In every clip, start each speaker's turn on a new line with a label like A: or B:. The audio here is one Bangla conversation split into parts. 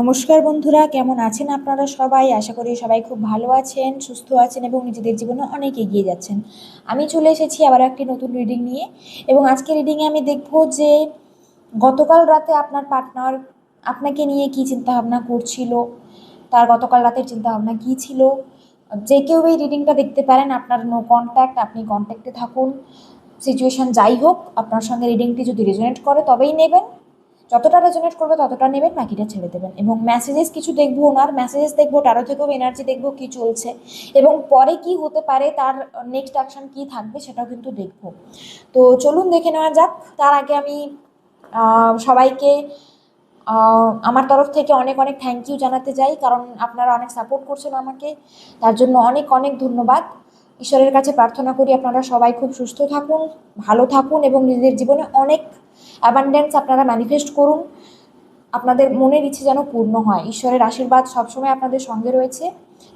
A: নমস্কার বন্ধুরা, কেমন আছেন আপনারা সবাই? আশা করি সবাই খুব ভালো আছেন, সুস্থ আছেন এবং নিজেদের জীবনে অনেক এগিয়ে যাচ্ছেন। আমি চলে এসেছি আবার একটি নতুন রিডিং নিয়ে এবং আজকে রিডিংয়ে আমি দেখব যে গতকাল রাতে আপনার পার্টনার আপনাকে নিয়ে কী চিন্তাভাবনা করছিল, তার গতকাল রাতের চিন্তাভাবনা কী ছিল? যে কেউ এই রিডিংটা দেখতে পারেন, আপনার নো কন্ট্যাক্ট আপনি কন্ট্যাক্টে থাকুন। সিচুয়েশান যাই হোক, আপনার সঙ্গে রিডিংটি যদি রেজোনেট করে, তবেই নেবেন। যতটা রেজোনেট করবে ততটা নেবেন, বাকিটা ছেড়ে দেবেন। এবং মেসেজেস কিছু দেখব ওনার মেসেজেস দেখব টারো থেকেও এনার্জি দেখব কি চলছে। এবং পরে কি হতে পারে, তার নেক্সট অ্যাকশন কি থাকবে সেটাও কিন্তু দেখব। তো চলুন দেখে নেওয়া যাক। তার আগে আমি সবাইকে আমার তরফ থেকে অনেক অনেক থ্যাংক ইউ জানাতে চাই। কারণ আপনারা অনেক সাপোর্ট করছেন আমাকে। তার জন্য অনেক অনেক ধন্যবাদ। ঈশ্বরের কাছে প্রার্থনা করি আপনারা সবাই খুব সুস্থ থাকুন, ভালো থাকুন এবং নিজেদের জীবনে অনেক অ্যাবান্ডেন্স আপনারা ম্যানিফেস্ট করুন। আপনাদের মনের ইচ্ছে যেন পূর্ণ হয়। ঈশ্বরের আশীর্বাদ সবসময় আপনাদের সঙ্গে রয়েছে।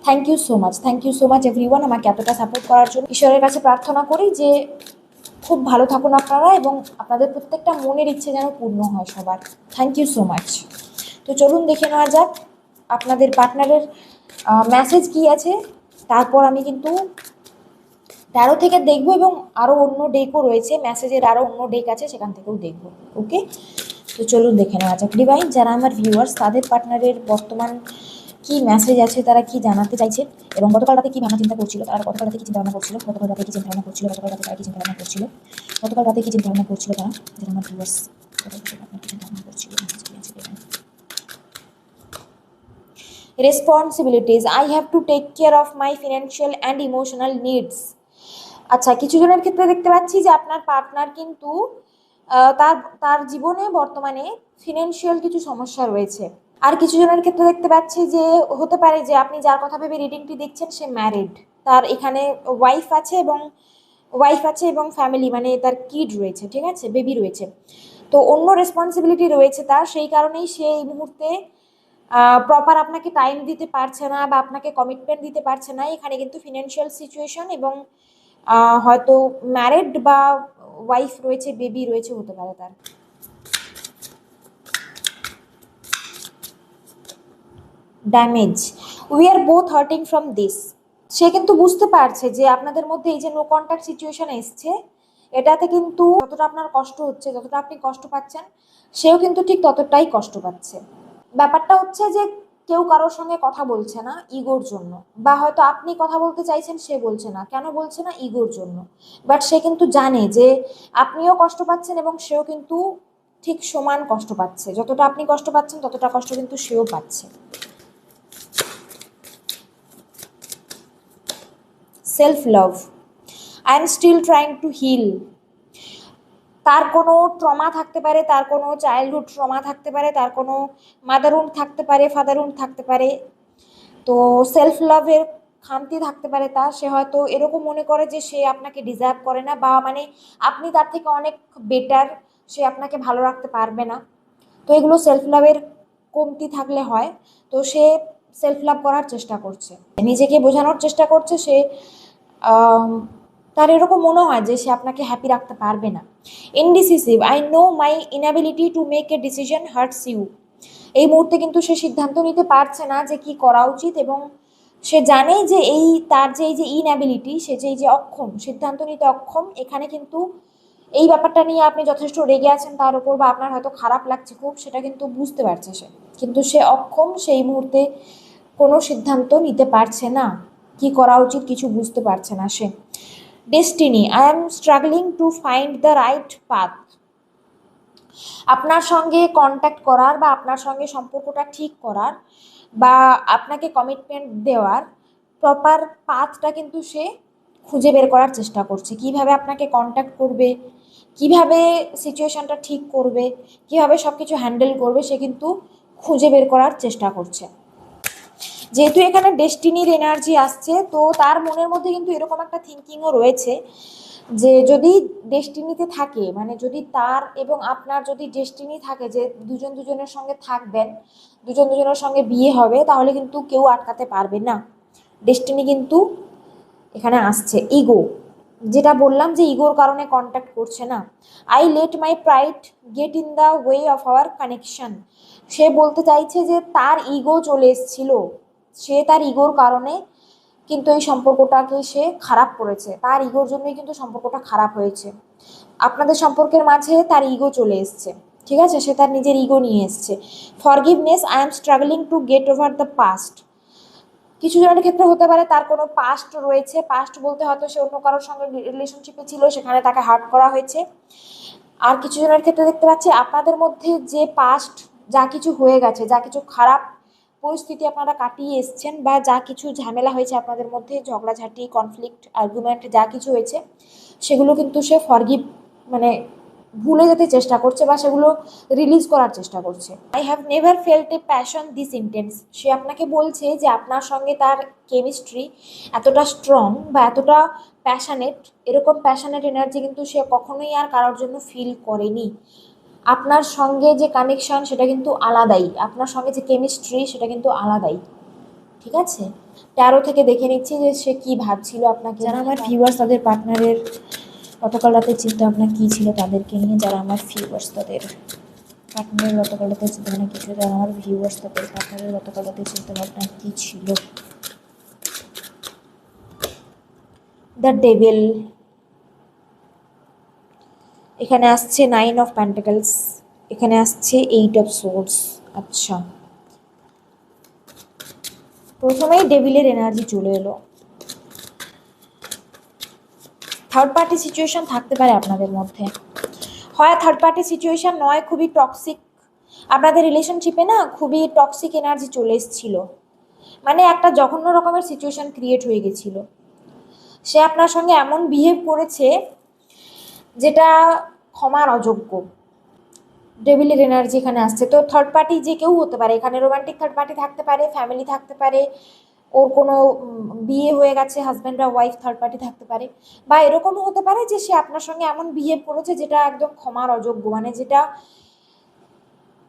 A: Thank you so much thank you so much everyone আমাকে এতটা সাপোর্ট করার জন্য। ঈশ্বরের কাছে প্রার্থনা করি যে খুব ভালো থাকুন আপনারা এবং আপনাদের প্রত্যেকটা মনের ইচ্ছে যেন পূর্ণ হয় সবার। থ্যাংক ইউ সো মাচ তো চলুন দেখে নেওয়া যাক আপনাদের পার্টনারের মেসেজ কি আছে। তারপর আমি কিন্তু তেরো থেকে দেখব এবং আরও অন্য ডেকও রয়েছে মেসেজের আরও অন্য ডেক আছে, সেখান থেকেও দেখব ওকে তো চলুন দেখে নেওয়া যাক। ডিভাইন যারা আমার ভিউয়ার্স তাদের পার্টনারের বর্তমান কি মেসেজ আছে, তারা কি জানাতে চাইছে, এবং গতকাল রাতে কি ভাবনা চিন্তা করছিল, তারা গতকাল রাতে কি চিন্তা ভাবনা করছিল, গতকাল রাতে কি চিন্তা ভাবনা করছিল, গতকাল রাতে তারা কি চিন্তা ভাবনা করছিল, গতকাল রাতে কি চিন্তা ভাবনা করছিল তারা, যারা আমার ভিউয়ার্স message কি আছে divine? Responsibilities I have to take care of my financial and emotional needs আচ্ছা কিছু জনের ক্ষেত্রে দেখতে পাচ্ছি যে আপনার পার্টনার কিন্তু তার তার জীবনে বর্তমানে ফিনান্সিয়াল কিছু সমস্যা রয়েছে। আর কিছু জনের ক্ষেত্রে দেখতে পাচ্ছি যে, হতে পারে যে আপনি যার কথা ভেবে রিডিংটি দেখছেন, সে ম্যারিড তার এখানে ওয়াইফ আছে এবং ওয়াইফ আছে এবং ফ্যামিলি মানে তার কিড রয়েছে, ঠিক আছে? বেবি রয়েছে। তো অন্য রেসপন্সিবিলিটি রয়েছে তার, সেই কারণেই সে এই মুহূর্তে প্রপার আপনাকে টাইম দিতে পারছে না বা আপনাকে কমিটমেন্ট দিতে পারছে না। এখানে কিন্তু ফিনান্সিয়াল সিচুয়েশন এবং হয়তো ম্যারিড বা ওয়াইফ রয়েছে বেবি রয়েছে, হতে পারে তার। Damage we are both hurting from this সে কিন্তু বুঝতে পারছে যে আপনাদের মধ্যে এই যে নো কন্ট্যাক্ট সিচুয়েশন এসছে, এটাতে কিন্তু যতটা আপনার কষ্ট হচ্ছে, যতটা আপনি কষ্ট পাচ্ছেন, সেও কিন্তু ঠিক ততটাই কষ্ট পাচ্ছে। ব্যাপারটা হচ্ছে যে কেউ কারোর সঙ্গে কথা বলছে না ইগোর জন্য। বা হয়তো আপনি কথা বলতে চাইছেন, সে বলছে না। কেন বলছে না? ইগোর জন্য। বাট সে কিন্তু জানে যে আপনিও কষ্ট পাচ্ছেন এবং সেও কিন্তু ঠিক সমান কষ্ট পাচ্ছে। যতটা আপনি কষ্ট পাচ্ছেন, ততটা কষ্ট কিন্তু সেও পাচ্ছে। Self love I am still trying to heal তার কোনো ট্রমা থাকতে পারে, তার কোনো চাইল্ডহুড ট্রমা থাকতে পারে, তার কোনো মাদারহুড থাকতে পারে ফাদারহুড থাকতে পারে। তো সেলফ লাভের খামতি থাকতে পারে তার সে হয়তো এরকম মনে করে যে সে আপনাকে ডিজার্ভ করে না বা মানে আপনি তার থেকে অনেক বেটার সে আপনাকে ভালো রাখতে পারবে না। তো এগুলো সেলফ লাভের কমতি থাকলে হয়। তো সে সেলফ লাভ করার চেষ্টা করছে। নিজেকে বোঝানোর চেষ্টা করছে, সে তার এরকম মনে হয় যে সে আপনাকে হ্যাপি রাখতে পারবে না। Indecisive I know my inability to make a decision hurts you এই মুহূর্তে কিন্তু সে সিদ্ধান্ত নিতে পারছে না যে কি করা উচিত এবং সে জানে যে এই তার যে এই যে ইনঅ্যাবিলিটি সে যে এই যে অক্ষম, সিদ্ধান্ত নিতে অক্ষম, এখানে কিন্তু এই ব্যাপারটা নিয়ে আপনি যথেষ্ট রেগে আছেন তার উপর বা আপনার হয়তো খারাপ লাগছে খুব, সেটা কিন্তু বুঝতে পারছে সে। কিন্তু সে অক্ষম সেই মুহূর্তে কোনো সিদ্ধান্ত নিতে পারছে না। কি করা উচিত কিছু বুঝতে পারছে না সে। Destiny I am struggling to find the right path আপনার সঙ্গে কন্ট্যাক্ট করার বা আপনার সঙ্গে সম্পর্কটা ঠিক করার বা আপনাকে কমিটমেন্ট দেওয়ার প্রপার পাথটা কিন্তু সে খুঁজে বের করার চেষ্টা করছে। কীভাবে আপনাকে কন্ট্যাক্ট করবে? কীভাবে সিচুয়েশনটা ঠিক করবে? কীভাবে সব কিছু হ্যান্ডেল করবে? সে কিন্তু খুঁজে বের করার চেষ্টা করছে। যেহেতু এখানে ডেস্টিনির এনার্জি আসছে, তো তার মনের মধ্যে কিন্তু এরকম একটা থিঙ্কিংও রয়েছে যে যদি ডেস্টিনিতে থাকে মানে যদি তার এবং আপনার যদি ডেস্টিনি থাকে যে দুজন দুজনের সঙ্গে থাকবেন, দুজন দুজনের সঙ্গে বিয়ে হবে, তাহলে কিন্তু কেউ আটকাতে পারবে না। ডেস্টিনি কিন্তু এখানে আসছে। ইগো যেটা বললাম যে ইগোর কারণে কন্ট্যাক্ট করছে না। I let my pride get in the way of our connection সে বলতে চাইছে যে তার ইগো চলে এসেছিল। সে তার ইগোর কারণে কিন্তু এই সম্পর্কটাকে সে খারাপ করেছে। তার ইগোর জন্যই কিন্তু সম্পর্কটা খারাপ হয়েছে। আপনাদের সম্পর্কের মাঝে তার ইগো চলে এসছে, ঠিক আছে? সে তার নিজের ইগো নিয়ে এসছে। Forgiveness I am struggling to get over the past কিছু জনের ক্ষেত্রে হতে পারে তার কোনো পাস্ট রয়েছে। পাস্ট বলতে হয়তো সে অন্য কারোর সঙ্গে রিলেশনশিপে ছিল, সেখানে তাকে হার্ট করা হয়েছে। আর কিছু জনের ক্ষেত্রে দেখতে পাচ্ছি, আপনাদের মধ্যে যে পাস্ট যা কিছু হয়ে গেছে, যা কিছু খারাপ পরিস্থিতি আপনারা কাটিয়ে এসছেন বা যা কিছু ঝামেলা হয়েছে আপনাদের মধ্যে, ঝগড়াঝাটি কনফ্লিক্ট আর্গুমেন্ট যা কিছু হয়েছে, সেগুলো কিন্তু সে ফরগিভ মানে ভুলে যেতে চেষ্টা করছে বা সেগুলো রিলিজ করার চেষ্টা করছে। I have never felt a passion this intense সে আপনাকে বলছে যে আপনার সঙ্গে তার কেমিস্ট্রি এতটা স্ট্রং বা এতটা প্যাশানেট এরকম প্যাশানেট এনার্জি কিন্তু সে কখনোই আর কারোর জন্য ফিল করেনি। আপনার সঙ্গে যে কানেকশন সেটা কিন্তু আলাদাই। আপনার সঙ্গে যে কেমিস্ট্রি সেটা কিন্তু আলাদাই। ঠিক আছে? তেরো থেকে দেখে নিচ্ছি যে সে কী ভাবছিল আপনাকে যারা আমার ভিউয়ার্স তাদের পার্টনারের গতকাল রাতের চিন্তা ভাবনা কী ছিল তাদেরকে নিয়ে যারা আমার ভিউয়ার্স তাদের পার্টনারের গতকাল রাতের চিন্তা ভাবনা কী ছিল যারা আমার ভিউয়ার্স তাদের পার্টনারের গতকাল রাতের চিন্তা ভাবনা কী ছিল? দ্য ডেভিল এখানে আসছে নাইন অফ প্যান্টাকেলস এখানে আসছে এইট অফ সোর্স আচ্ছা। প্রথমেই ডেভিলের এনার্জি চলে এলো। থার্ড পার্টি সিচুয়েশন থাকতে পারে আপনাদের মধ্যে। হয় থার্ড পার্টি সিচুয়েশন নয়, খুবই টক্সিক আপনাদের রিলেশনশিপে না খুবই টক্সিক এনার্জি চলে এসেছিল। মানে একটা জঘন্য রকমের সিচুয়েশন ক্রিয়েট হয়ে গেছিল। সে আপনার সঙ্গে এমন বিহেভ করেছে, যেটা ক্ষমার অযোগ্য। ডেভিলের এনার্জি এখানে আসছে। তো থার্ড পার্টি যে কেউ হতে পারে, এখানে রোমান্টিক থার্ড পার্টি থাকতে পারে ফ্যামিলি থাকতে পারে, ওর কোনো বিয়ে হয়ে গেছে হাজব্যান্ড বা ওয়াইফ থার্ড পার্টি থাকতে পারে, বা এরকমও হতে পারে যে সে আপনার সঙ্গে এমন বিহেভ করেছে যেটা একদম ক্ষমার অযোগ্য মানে যেটা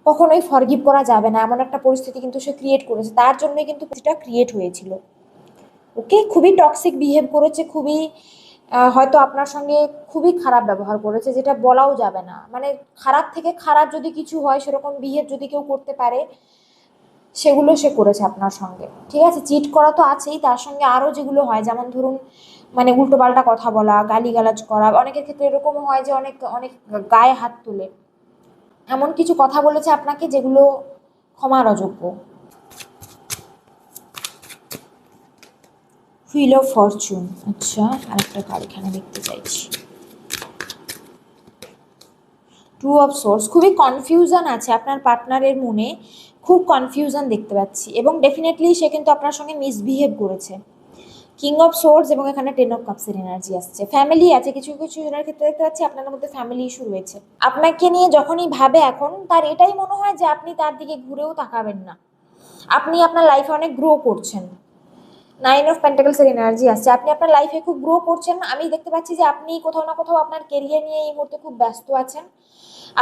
A: কখনোই ফরগিভ করা যাবে না, এমন একটা পরিস্থিতি কিন্তু সে ক্রিয়েট করেছে, তার জন্যই কিন্তু সেটা ক্রিয়েট হয়েছিল। ওকে খুবই টক্সিক বিহেভ করেছে, খুবই হয়তো আপনার সঙ্গে খুবই খারাপ ব্যবহার করেছে, যেটা বলাও যাবে না। মানে খারাপ থেকে খারাপ যদি কিছু হয়, সেরকম বিহেভ যদি কেউ করতে পারে, সেগুলো সে করেছে আপনার সঙ্গে। ঠিক আছে চিট করা তো আছেই, তার সঙ্গে আরও যেগুলো হয়, যেমন ধরুন মানে উল্টোপাল্টা কথা বলা, গালিগালাজ করা, অনেকের ক্ষেত্রে এরকমও হয় যে অনেক অনেক গায়ে হাত তুলে। এমন কিছু কথা বলেছে আপনাকে যেগুলো ক্ষমার অযোগ্য। হুইল অফ ফরচুন আচ্ছা আরেকটা কার্ড এখানে দেখতে চাইছি। টু অফ সোর্স খুবই কনফিউশন আছে আপনার পার্টনারের মনে। খুব কনফিউশন দেখতে পাচ্ছি। এবং ডেফিনেটলি সে কিন্তু আপনার সঙ্গে মিসবিহেভ করেছে। কিং অফ সোর্স এবং এখানে টেন অফ কাপসের এনার্জি আসছে। ফ্যামিলি আছে কিছু কিছু জনের ক্ষেত্রে দেখতে পাচ্ছি আপনার মধ্যে ফ্যামিলি ইস্যু রয়েছে। আপনাকে নিয়ে যখনই ভাবে এখন তার এটাই মনে হয় যে আপনি তার দিকে ঘুরেও তাকাবেন না। আপনি আপনার লাইফে অনেক গ্রো করছেন। নাইন অফ প্যান্টাকলসের এনার্জি আসছে। আপনি আপনার লাইফে খুব গ্রো করছেন আমি দেখতে পাচ্ছি যে আপনি কোথাও না কোথাও আপনার কেরিয়ার নিয়ে এই মুহূর্তে খুব ব্যস্ত আছেন।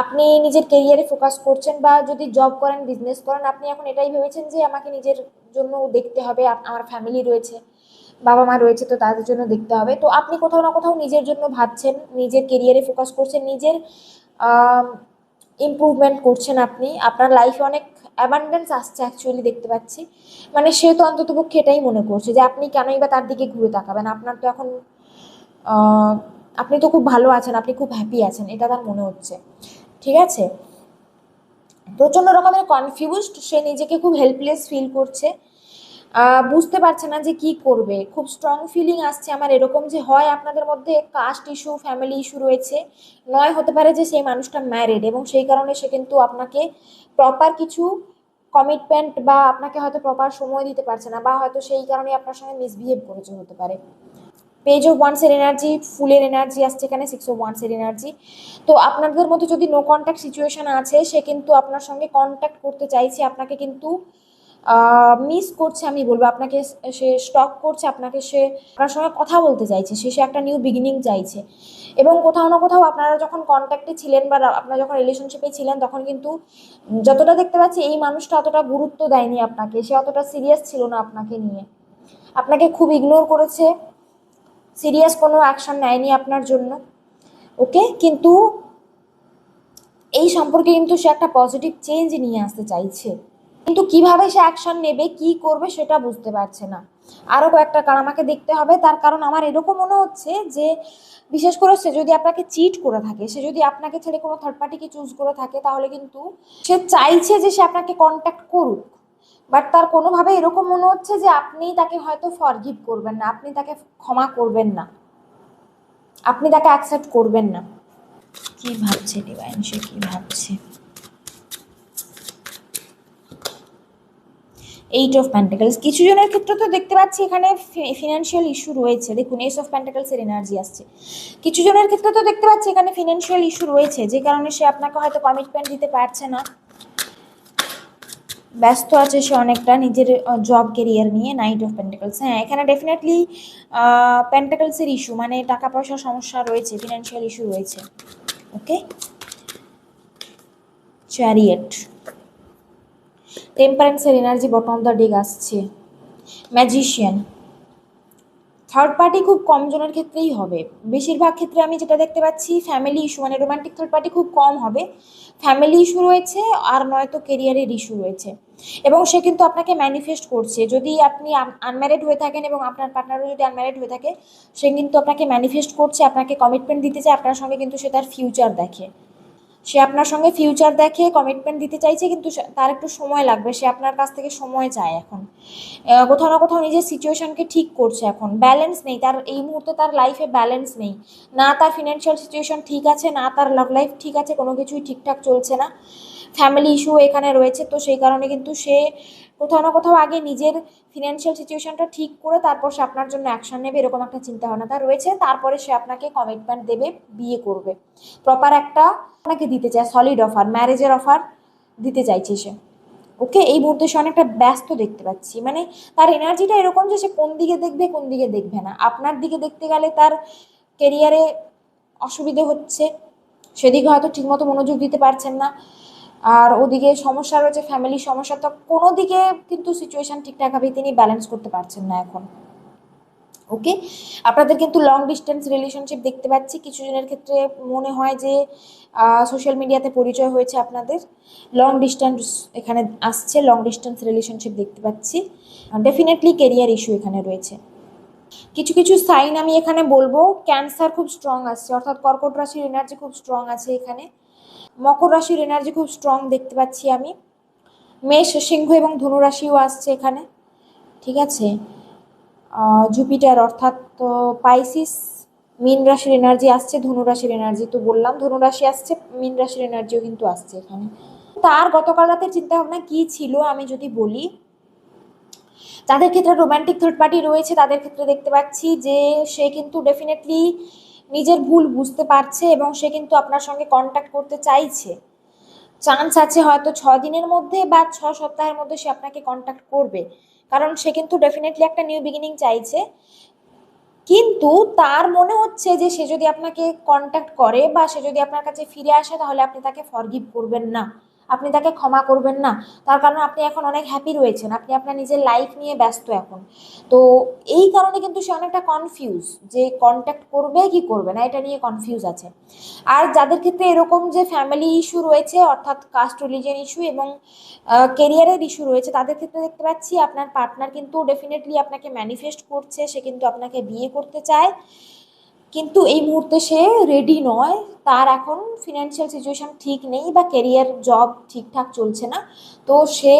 A: আপনি নিজের কেরিয়ারে ফোকাস করছেন বা যদি জব করেন বিজনেস করেন, আপনি এখন এটাই ভেবেছেন যে আমাকে নিজের জন্য দেখতে হবে। আমার ফ্যামিলি রয়েছে, বাবা মা রয়েছে, তো তাদের জন্য দেখতে হবে। তো আপনি কোথাও না কোথাও নিজের জন্য ভাবছেন, নিজের কেরিয়ারে ফোকাস করছেন, নিজের ইমপ্রুভমেন্ট করছেন আপনি। আপনার লাইফে অনেক অ্যাবান্ডেন্স আসছে অ্যাকচুয়ালি দেখতে পাচ্ছি। মানে সে তো অন্ততপক্ষে এটাই মনে করছে যে আপনি কেনই বা তার দিকে ঘুরে তাকাবেন। আপনার তো এখন আপনি তো খুব ভালো আছেন, আপনি খুব হ্যাপি আছেন, এটা তার মনে হচ্ছে। ঠিক আছে? প্রচণ্ড রকমের কনফিউজড সে নিজেকে খুব হেল্পলেস ফিল করছে। বুঝতে পারছে না যে কি করবে। খুব স্ট্রং ফিলিং আসছে আমার এরকম যে হয় আপনাদের মধ্যে কাস্ট ইস্যু ফ্যামিলি ইস্যু রয়েছে। নয়, হতে পারে যে সেই মানুষটা ম্যারিড এবং সেই কারণে সে কিন্তু আপনাকে প্রপার কিছু কমিটমেন্ট বা আপনাকে হয়তো প্রপার সময় দিতে পারছে না বা হয়তো সেই কারণে আপনার সঙ্গে মিসবিহেভ করেছে হতে পারে। পেজ অফ ওয়ান্সের এনার্জি ফুলের এনার্জি আসছে এখানে সিক্স অফ ওয়ান্সের এনার্জি তো আপনাদের মধ্যে যদি নো কন্ট্যাক্ট সিচুয়েশন আছে, সে কিন্তু আপনার সঙ্গে কন্ট্যাক্ট করতে চাইছে, আপনাকে কিন্তু মিস করছে আমি বলব, আপনাকে সে স্টক করছে, আপনাকে সে আপনার সঙ্গে কথা বলতে চাইছে, সে সে একটা নিউ বিগিনিং চাইছে। এবং কোথাও না কোথাও আপনারা যখন কন্ট্যাক্টে ছিলেন বা আপনারা যখন রিলেশনশিপে ছিলেন, তখন কিন্তু যতটা দেখতে পাচ্ছি, এই মানুষটা অতটা গুরুত্ব দেয়নি আপনাকে, সে অতটা সিরিয়াস ছিল না আপনাকে নিয়ে। আপনাকে খুব ইগনোর করেছে সিরিয়াস কোনো অ্যাকশন নেয়নি আপনার জন্য, ওকে? কিন্তু এই সম্পর্কে কিন্তু সে একটা পজিটিভ চেঞ্জ নিয়ে আসতে চাইছে। কিন্তু কীভাবে সে অ্যাকশন নেবে, কি করবে সেটা বুঝতে পারছে না। আরও কয়েকটা কারণ আমাকে দেখতে হবে। তার কারণ আমার এরকম মনে হচ্ছে যে, বিশেষ করে সে যদি আপনাকে চিট করে থাকে, সে যদি আপনাকে ছেড়ে কোনো থার্ড পার্টিকে চুজ করে থাকে, তাহলে কিন্তু সে চাইছে যে সে আপনাকে কন্ট্যাক্ট করুক। বাট তার কোনোভাবে এরকম মনে হচ্ছে যে, আপনি তাকে হয়তো ফরগিভ করবেন না, আপনি তাকে ক্ষমা করবেন না। আপনি তাকে অ্যাকসেপ্ট করবেন না। কি ভাবছে ডিভাইন? সে কি ভাবছে? এইট অফ প্যান্টাকলস কিছু জনের ক্ষেত্রে তো দেখতে পাচ্ছি এখানে ফিনান্সিয়াল ইস্যু রয়েছে। দেখুন এস অফ প্যান্টাকলসের এনার্জি আসছে। কিছু জনের ক্ষেত্রে তো দেখতে পাচ্ছি এখানে ফিনান্সিয়াল ইস্যু রয়েছে, যে কারণে সে আপনাকে হয়তো কমিটমেন্ট দিতে পারছে না। ব্যস্ত আছে সে অনেকটা নিজের জব কেরিয়ার নিয়ে নাইট অফ প্যান্টাকলস হ্যাঁ এখানে ডেফিনেটলি প্যান্টাকলসের ইস্যু মানে টাকা পয়সার সমস্যা রয়েছে ফিনান্সিয়াল ইস্যু রয়েছে। Okay chariot টেম্পারেন্সের energy bottom of the deck আসছে। ম্যাজিশিয়ান থার্ড পার্টি খুব কম জনের ক্ষেত্রেই হবে। বেশিরভাগ ক্ষেত্রে আমি যেটা দেখতে পাচ্ছি ফ্যামিলি ইস্যু মানে রোমান্টিক থার্ড পার্টি খুব কম হবে। ফ্যামিলি ইস্যু রয়েছে আর নয়তো কেরিয়ারের ইস্যু রয়েছে। এবং সে কিন্তু আপনাকে ম্যানিফেস্ট করছে। যদি আপনি আনম্যারিড হয়ে থাকেন এবং আপনার পার্টনারও যদি আনম্যারিড হয়ে থাকে, সে কিন্তু আপনাকে ম্যানিফেস্ট করছে, আপনাকে কমিটমেন্ট দিতে চায়, আপনার সঙ্গে কিন্তু সে তার ফিউচার দেখে। সে আপনার সঙ্গে ফিউচার দেখে কমিটমেন্ট দিতে চাইছে, কিন্তু তার একটু সময় লাগবে। সে আপনার কাছ থেকে সময় চায় এখন। কোথাও না কোথাও নিজের সিচুয়েশনকে ঠিক করছে এখন। ব্যালেন্স নেই। তার এই মুহূর্তে তার লাইফে ব্যালেন্স নেই। না তার ফিনান্সিয়াল সিচুয়েশন ঠিক আছে, না তার লাভ লাইফ ঠিক আছে, কোনো কিছুই ঠিকঠাক চলছে না। ফ্যামিলি ইস্যু এখানে রয়েছে, তো সেই কারণে কিন্তু সে কোথাও না কোথাও আগে নিজের ফিনান্সিয়াল সিচুয়েশনটা ঠিক করে তারপর সে আপনার জন্য অ্যাকশন নেবে, এরকম একটা চিন্তাভাবনা তার রয়েছে। তারপরে সে আপনাকে কমিটমেন্ট দেবে, বিয়ে করবে। প্রপার একটা আপনাকে দিতে চায় সলিড অফার ম্যারেজের অফার দিতে চাইছে সে। ওকে, এই মুহূর্তে সে অনেকটা ব্যস্ত দেখতে পাচ্ছি। মানে তার এনার্জিটা এরকম যে সে কোন দিকে দেখবে, কোন দিকে দেখবে না। আপনার দিকে দেখতে গেলে তার কেরিয়ারে অসুবিধে হচ্ছে। সেদিকে হয়তো ঠিকমতো মনোযোগ দিতে পারছেন না। আর ওদিকে সমস্যা রয়েছে ফ্যামিলির সমস্যা, তো কোনো দিকে কিন্তু সিচুয়েশান ঠিকঠাকভাবে তিনি ব্যালেন্স করতে পারছেন না এখন। ওকে আপনাদের কিন্তু লং ডিস্টেন্স রিলেশনশিপ দেখতে পাচ্ছি। কিছু জনের ক্ষেত্রে মনে হয় যে সোশ্যাল মিডিয়াতে পরিচয় হয়েছে আপনাদের। লং ডিস্টেন্স এখানে আসছে লং ডিস্টেন্স রিলেশনশিপ দেখতে পাচ্ছি। ডেফিনেটলি কেরিয়ার ইস্যু এখানে রয়েছে। কিছু কিছু সাইন আমি এখানে বলব। ক্যান্সার খুব স্ট্রং আসছে, অর্থাৎ কর্কট রাশির এনার্জি খুব স্ট্রং আছে এখানে। মকর রাশির এনার্জি খুব স্ট্রং দেখতে পাচ্ছি আমি। মেষ, সিংহ এবং ধনু রাশিও আসছে এখানে, ঠিক আছে? জুপিটার অর্থাৎ পাইসিস মিন রাশির এনার্জি আসছে, ধনু রাশির এনার্জি তো বললাম, ধনু রাশি আসছে, মিন রাশির এনার্জিও কিন্তু আসছে এখানে। তার গতকাল রাতের চিন্তাভাবনা কী ছিল আমি যদি বলি, যাদের ক্ষেত্রে রোম্যান্টিক থার্ড পার্টি রয়েছে, তাদের ক্ষেত্রে দেখতে পাচ্ছি যে সে কিন্তু ডেফিনেটলি নিজের ভুল বুঝতে পারছে এবং সে কিন্তু আপনার সঙ্গে কন্ট্যাক্ট করতে চাইছে। চান্স আছে হয়তো ছ দিনের মধ্যে বা ছ সপ্তাহের মধ্যে সে আপনাকে কন্ট্যাক্ট করবে। কারণ সে কিন্তু ডেফিনেটলি একটা নিউ বিগিনিং চাইছে। কিন্তু তার মনে হচ্ছে যে সে যদি আপনাকে কন্ট্যাক্ট করে বা সে যদি আপনার কাছে ফিরে আসে, তাহলে আপনি তাকে ফরগিভ করবেন না। আপনি তাকে ক্ষমা করবেন না। তার কারণ আপনি এখন অনেক হ্যাপি রয়েছেন। আপনি আপনার নিজের লাইফ নিয়ে ব্যস্ত এখন। তো এই কারণে কিন্তু সে অনেকটা কনফিউজ যে কন্ট্যাক্ট করবে কি করবে না, এটা নিয়ে কনফিউজ আছে। আর যাদের ক্ষেত্রে এরকম যে ফ্যামিলি ইস্যু রয়েছে, অর্থাৎ কাস্ট রিলিজিয়ান ইস্যু এবং কেরিয়ারের ইস্যু রয়েছে, তাদের ক্ষেত্রে দেখতে পাচ্ছি আপনার পার্টনার কিন্তু ডেফিনেটলি আপনাকে ম্যানিফেস্ট করছে, সে কিন্তু আপনাকে বিয়ে করতে চায়। কিন্তু এই মুহূর্তে সে রেডি নয়। তার এখন ফিনান্সিয়াল সিচুয়েশান ঠিক নেই বা কেরিয়ার জব ঠিকঠাক চলছে না। তো সে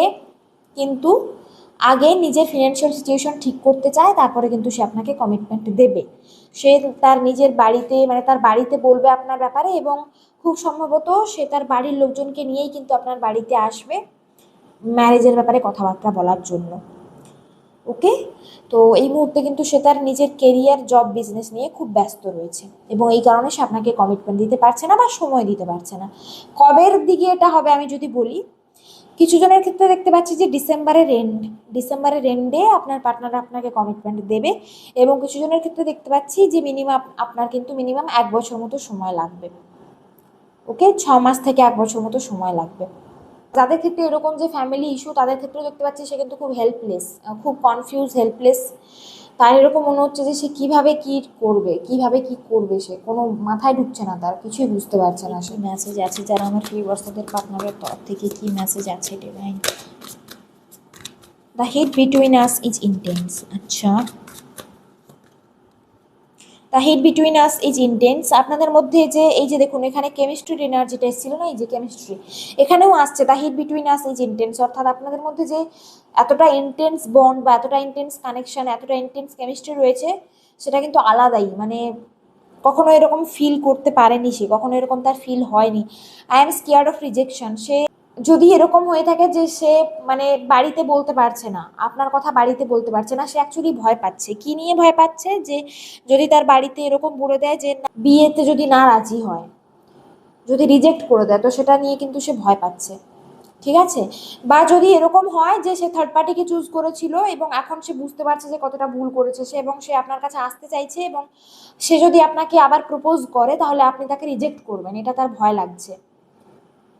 A: কিন্তু আগে নিজের ফিনান্সিয়াল সিচুয়েশন ঠিক করতে চায়, তারপরে কিন্তু সে আপনাকে কমিটমেন্ট দেবে। সে তার নিজের বাড়িতে মানে তার বাড়িতে বলবে আপনার ব্যাপারে এবং খুব সম্ভবত সে তার বাড়ির লোকজনকে নিয়েই কিন্তু আপনার বাড়িতে আসবে ম্যারেজের ব্যাপারে কথাবার্তা বলার জন্য। ওকে? তো এই মুহূর্তে কিন্তু সে তার নিজের কেরিয়ার জব বিজনেস নিয়ে খুব ব্যস্ত রয়েছে এবং এই কারণে সে আপনাকে কমিটমেন্ট দিতে পারছে না বা সময় দিতে পারছে না। কবের দিকে এটা হবে আমি যদি বলি, কিছু জনের ক্ষেত্রে দেখতে পাচ্ছি যে ডিসেম্বরের এন্ড ডিসেম্বরের এন্ডে আপনার পার্টনার আপনাকে কমিটমেন্ট দেবে এবং কিছু জনের ক্ষেত্রে দেখতে পাচ্ছি যে মিনিমাম আপনার কিন্তু মিনিমাম এক বছর মতো সময় লাগবে। ওকে? ছ মাস থেকে এক বছর মতো সময় লাগবে। যাদের ক্ষেত্রে এরকম যে ফ্যামিলি ইস্যু তাদের ক্ষেত্রেও দেখতে পাচ্ছি সে কিন্তু খুব হেল্পলেস খুব কনফিউজ হেল্পলেস তার এরকম মনে হচ্ছে যে সে কীভাবে কি করবে, কীভাবে কি করবে সে? কোনো মাথায় ঢুকছে না তার, কিছুই বুঝতে পারছে না সে। মেসেজ আছে যারা আমার ভিউয়ার্স তাদের পার্টনারের তরফ থেকে কি মেসেজ আছে divine the heat between us is intense আচ্ছা। The heat between us is intense আপনাদের মধ্যে যে, এই যে দেখুন, এখানে কেমিস্ট্রির এনার্জিটা এসেছিল না, এই যে কেমিস্ট্রি এখানেও আসছে। The heat between us is intense অর্থাৎ আপনাদের মধ্যে যে এতটা ইন্টেন্স বন্ড বা এতটা ইন্টেন্স কানেকশান এতটা ইন্টেন্স কেমিস্ট্রি রয়েছে, সেটা কিন্তু আলাদাই। মানে কখনো এরকম ফিল করতে পারেনি সে, কখনো এরকম তার ফিল হয়নি। I am scared of rejection সে যদি এরকম হয়ে থাকে যে সে মানে বাড়িতে বলতে পারছে না, আপনার কথা বাড়িতে বলতে পারছে না, সে অ্যাকচুয়ালি ভয় পাচ্ছে। কি নিয়ে ভয় পাচ্ছে? যে যদি তার বাড়িতে এরকম বলে দেয় যে বিয়েতে যদি না রাজি হয়, যদি রিজেক্ট করে দেয়, তো সেটা নিয়ে কিন্তু সে ভয় পাচ্ছে। ঠিক আছে? বা যদি এরকম হয় যে সে থার্ড পার্টিকে চুজ করেছিল এবং এখন সে বুঝতে পারছে যে কতটা ভুল করেছে সে এবং সে আপনার কাছে আসতে চাইছে এবং সে যদি আপনাকে আবার প্রপোজ করে, তাহলে আপনি তাকে রিজেক্ট করবেন। এটা তার ভয় লাগছে।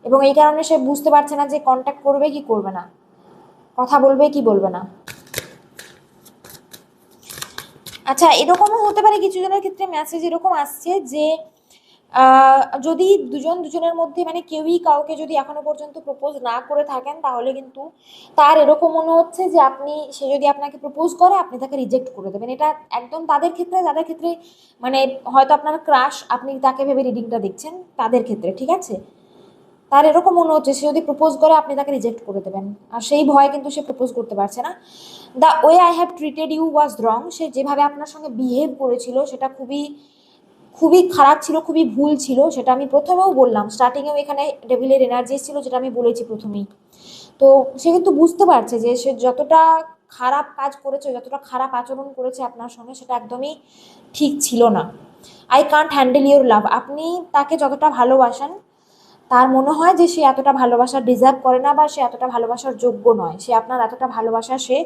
A: এবং এই কারণে সে বুঝতে পারছে না যে কন্ট্যাক্ট করবে কি করবে না। কথা বলবে কি বলবে না। আচ্ছা এরকমও হতে পারে কিছু জনের ক্ষেত্রে মেসেজ এরকম আসছে যে যদি দুজন দুজনের মধ্যে মানে কেউই কাউকে যদি এখনও পর্যন্ত প্রপোজ না করে থাকেন, তাহলে কিন্তু তার এরকম মনে হচ্ছে যে আপনি, সে যদি আপনাকে প্রপোজ করে, আপনি তাকে রিজেক্ট করে দেবেন। এটা একদম তাদের ক্ষেত্রে, যাদের ক্ষেত্রে মানে হয়তো আপনার ক্রাশ আপনি তাকে ভেবে রিডিংটা দেখছেন, তাদের ক্ষেত্রে, ঠিক আছে? তার এরকম মনে হচ্ছে, সে যদি প্রপোজ করে, আপনি তাকে রিজেক্ট করে দেবেন। আর সেই ভয়ে কিন্তু সে প্রপোজ করতে পারছে না। The way I have treated you was wrong সে যেভাবে আপনার সঙ্গে বিহেভ করেছিল, সেটা খুবই খুবই খারাপ ছিল, খুবই ভুল ছিল, সেটা আমি প্রথমেও বললাম। স্টার্টিংয়েও এখানে ডেভিলের এনার্জি এসেছিল, যেটা আমি বলেছি প্রথমেই। তো সে কিন্তু বুঝতে পারছে যে সে যতটা খারাপ কাজ করেছে, যতটা খারাপ আচরণ করেছে আপনার সঙ্গে, সেটা একদমই ঠিক ছিল না। I can't handle your love আপনি তাকে যতটা ভালোবাসেন তার মনে হয় যে সে এতটা ভালোবাসা ডিজার্ভ করে না বা সে এতটা ভালোবাসার যোগ্য নয়। সে আপনার এতটা ভালোবাসা সে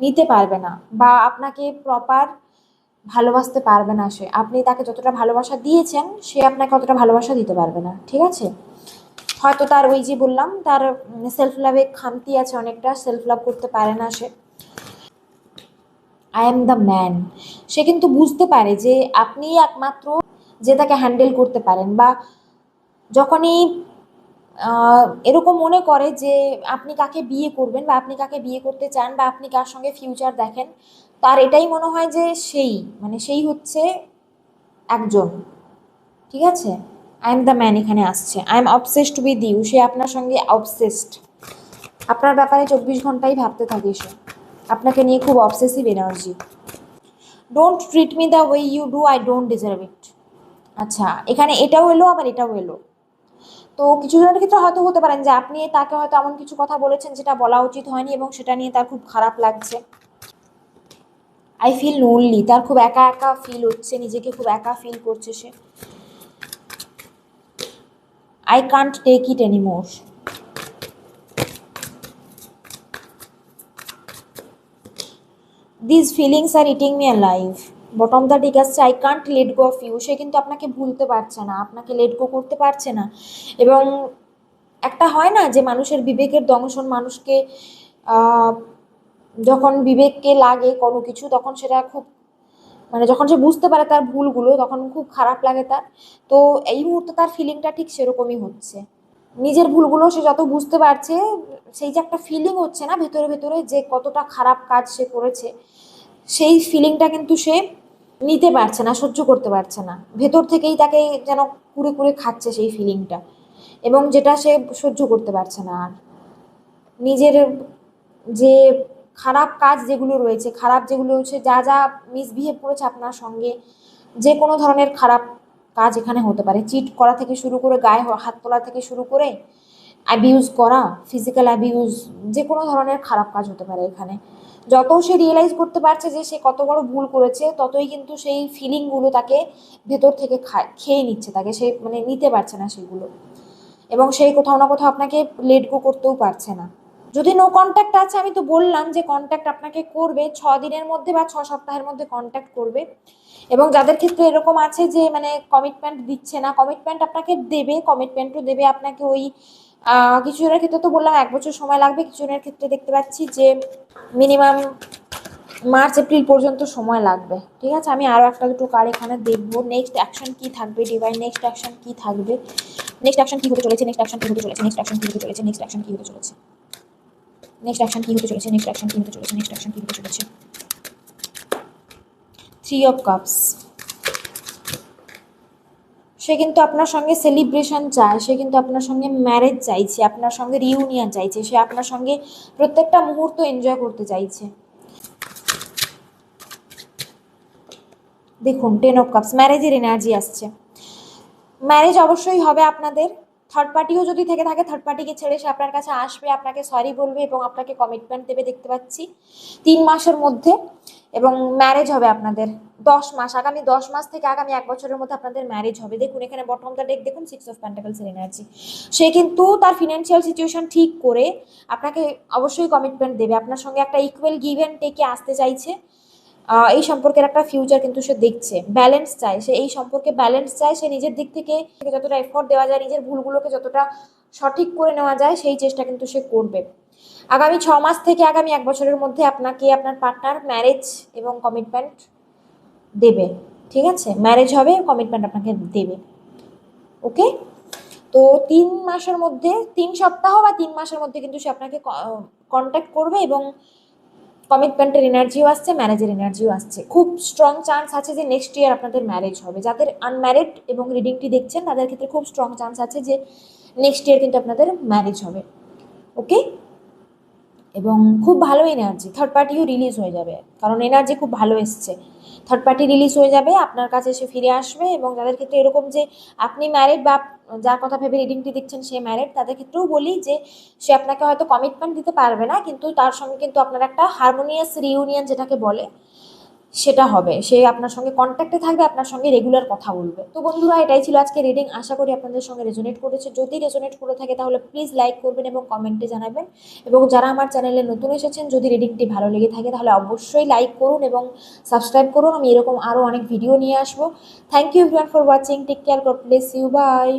A: নিতে পারবে না বা আপনাকে প্রপার ভালোবাসতে পারবে না সে। আপনি তাকে যতটা ভালোবাসা দিয়েছেন, সে আপনাকে অতটা ভালোবাসা দিতে পারবে না, ঠিক আছে? হয়তো তার ওই যে বললাম, তার সেলফ লাভে খামতি আছে অনেকটা সেলফ লাভ করতে পারে না সে। আই এম দ্য ম্যান সে কিন্তু বুঝতে পারে যে আপনি একমাত্র যে তাকে হ্যান্ডেল করতে পারেন বা যখনই এরকম মনে করে যে আপনি কাকে বিয়ে করবেন বা আপনি কাকে বিয়ে করতে চান বা আপনি কার সঙ্গে ফিউচার দেখেন, তার এটাই মনে হয় যে সেই মানে সেই হচ্ছে একজন। ঠিক আছে? আই এম দ্য ম্যান এখানে আসছে। I am obsessed with you সে আপনার সঙ্গে অবসেসড আপনার ব্যাপারে চব্বিশ ঘন্টাই ভাবতে থাকে সে। আপনাকে নিয়ে খুব obsessive energy don't treat me the way you do I don't deserve it আচ্ছা এখানে এটাও এলো, আবার এটাও এলো। তো কিছু জনের ক্ষেত্রে হয়তো হতে পারেন যে আপনি তাকে হয়তো এমন কিছু কথা বলেছেন যেটা বলা উচিত হয়নি এবং সেটা নিয়ে তার খুব খারাপ লাগছে। আই ফিল লোনলি তার খুব একা একা ফিল হচ্ছে, নিজেকে খুব একা ফিল করছে সে। I can't take it anymore this feelings are eating me life bottom the ঠিক আসছে I can't let go of you সে কিন্তু আপনাকে ভুলতে পারছে না, আপনাকে লেট গো করতে পারছে না। এবং একটা হয় না যে মানুষের বিবেকের দংশন, মানুষকে যখন বিবেককে লাগে কোনো কিছু, তখন সেটা খুব মানে যখন সে বুঝতে পারে তার ভুলগুলো, তখন খুব খারাপ লাগে তার। তো এই মুহূর্তে তার ফিলিংটা ঠিক সেরকমই হচ্ছে। নিজের ভুলগুলো সে যত বুঝতে পারছে, সেই যে একটা ফিলিং হচ্ছে না, ভেতরে ভেতরে যে কতটা খারাপ কাজ সে করেছে, সেই ফিলিংটা কিন্তু সে নিতে পারছে না, সহ্য করতে পারছে না। ভেতর থেকেই তাকে যেন কুড়ে কুড়ে খাচ্ছে সেই ফিলিংটা এবং যেটা সে সহ্য করতে পারছে না আর। নিজের যে খারাপ কাজ যেগুলো রয়েছে, খারাপ যেগুলো হচ্ছে, যা যা মিসবিহেভ করেছে আপনার সঙ্গে, যে কোনো ধরনের খারাপ কাজ এখানে হতে পারে। চিট করা থেকে শুরু করে, গায়ে হাত তোলা থেকে শুরু করে অ্যাবিউজ করা ফিজিক্যাল অ্যাবিউজ যে কোনো ধরনের খারাপ কাজ হতে পারে এখানে। যত সে রিয়েলাইজ করতে পারছে যে সে কত বড় ভুল করেছে, ততই কিন্তু সেই ফিলিংগুলো তাকে ভেতর থেকে খায়, খেয়ে নিচ্ছে, তাকে সে মানে নিতে পারছে না সেগুলো। এবং সেই কোথাও না কোথাও আপনাকে লেট গো করতেও পারছে না। যদি নো কন্ট্যাক্ট আছে, আমি তো বললাম যে কন্ট্যাক্ট আপনাকে করবে, ছ দিনের মধ্যে বা ছ সপ্তাহের মধ্যে কন্ট্যাক্ট করবে। এবং যাদের ক্ষেত্রে এরকম আছে যে মানে কমিটমেন্ট দিচ্ছে না কমিটমেন্ট আপনাকে দেবে কমিটমেন্টও দেবে আপনাকে ওই কিছু জনের ক্ষেত্রে তো বললাম এক বছর সময় লাগবে কিছু জনের ক্ষেত্রে দেখতে পাচ্ছি যে মিনিমাম মার্চ এপ্রিল পর্যন্ত সময় লাগবে। ঠিক আছে? আমি আরও একটা দুটো কার এখানে দেখব। নেক্সট অ্যাকশন কী থাকবে? ডিভাইন নেক্সট অ্যাকশন কী থাকবে? নেক্সট অ্যাকশন কী হতে চলেছে? নেক্সট অ্যাকশন কি হতে চলেছে? নেক্সট অ্যাকশন কি হতে চলেছে? নেক্সট অ্যাকশন কি হতে চলেছে? নেক্সট অ্যাকশন কি হতে চলেছে? নেক্সট অ্যাকশন কি হতে চলেছে? নেক্সট অ্যাকশন কি হতে চলেছে? থ্রি অফ কাপস সে কিন্তু আপনার সঙ্গে সেলিব্রেশন চায়, সে কিন্তু আপনার সঙ্গে ম্যারেজ চাইছে, আপনার সঙ্গে রিউনিয়ন চাইছে, সে আপনার সঙ্গে প্রত্যেকটা মুহূর্ত এনজয় করতে চাইছে। দেখুন টেন অফ কাপস ম্যারেজের এনার্জি আসছে। ম্যারেজ অবশ্যই হবে আপনাদের। থার্ড পার্টিও যদি থেকে থাকে থার্ড পার্টিকে ছেড়ে সে আপনার কাছে আসবে, আপনাকে সরি বলবে এবং আপনাকে কমিটমেন্ট দেবে, দেখতে পাচ্ছি। তিন মাসের মধ্যে এবং ম্যারেজ হবে আপনাদের। দশ মাস, আগামী দশ মাস থেকে আগামী এক বছরের মধ্যে আপনাদের ম্যারেজ হবে। দেখুন, এখানে বটম দ্য ডেক দেখুন সিক্স অফ প্যান্টাকলসের এনার্জি সে কিন্তু তার ফিনান্সিয়াল সিচুয়েশন ঠিক করে আপনাকে অবশ্যই কমিটমেন্ট দেবে। আপনার সঙ্গে একটা ইকুয়াল গিভ অ্যান্ড টেকে আসতে চাইছে। এই সম্পর্কের একটা ফিউচার কিন্তু সে দেখছে। ব্যালেন্স চায়। সে এই সম্পর্কে ব্যালেন্স চায়। সে নিজের দিক থেকে যতটা এফোর্ট দেওয়া যায়, নিজের ভুলগুলোকে যতটা সঠিক করে নেওয়া যায়, সেই চেষ্টা কিন্তু সে করবে। আগামী ছ মাস থেকে আগামী এক বছরের মধ্যে আপনাকে আপনার পার্টনার ম্যারেজ এবং কমিটমেন্ট দেবে, ঠিক আছে? ম্যারেজ হবে কমিটমেন্ট আপনাকে দেবে ওকে তো তিন মাসের মধ্যে, তিন সপ্তাহ বা তিন মাসের মধ্যে কিন্তু সে আপনাকে কন্ট্যাক্ট করবে এবং কমিটমেন্টের এনার্জিও আসছে ম্যারেজের এনার্জিও আসছে। খুব স্ট্রং চান্স আছে যে নেক্সট ইয়ার আপনাদের ম্যারেজ হবে। যাদের আনম্যারিড এবং রিডিংটি দেখছেন, তাদের ক্ষেত্রে খুব স্ট্রং চান্স আছে যে নেক্সট ইয়ার কিন্তু আপনাদের ম্যারেজ হবে ওকে এবং খুব ভালো এনার্জি থার্ড পার্টিও রিলিজ হয়ে যাবে। কারণ এনার্জি খুব ভালো এসছে। থার্ড পার্টি রিলিজ হয়ে যাবে, আপনার কাছে সে ফিরে আসবে এবং যাদের ক্ষেত্রে এরকম যে আপনি ম্যারিড বা যার কথা ভেবে রিডিংটি দেখছেন, সে ম্যারিড তাদের ক্ষেত্রেও বলি যে সে আপনাকে হয়তো কমিটমেন্ট দিতে পারবে না, কিন্তু তার সঙ্গে কিন্তু আপনার একটা হারমোনিয়াস রিউনিয়ন যেটাকে বলে সেটা হবে। সে আপনার সঙ্গে কন্ট্যাক্টে থাকবে, আপনার সঙ্গে রেগুলার কথা বলবে। তো বন্ধুরা, এটাই ছিল আজকে রিডিং আশা করি আপনাদের সঙ্গে রেজোনেট করেছে। যদি রেজোনেট করে থাকে, তাহলে প্লিজ লাইক করবেন এবং কমেন্টে জানাবেন। এবং যারা আমার চ্যানেলে নতুন এসেছেন, যদি রিডিংটি ভালো লেগে থাকে, তাহলে অবশ্যই লাইক করুন এবং সাবস্ক্রাইব করুন। আমি এরকম আরও অনেক ভিডিও নিয়ে আসব। Thank you everyone for watching take care God bless you bye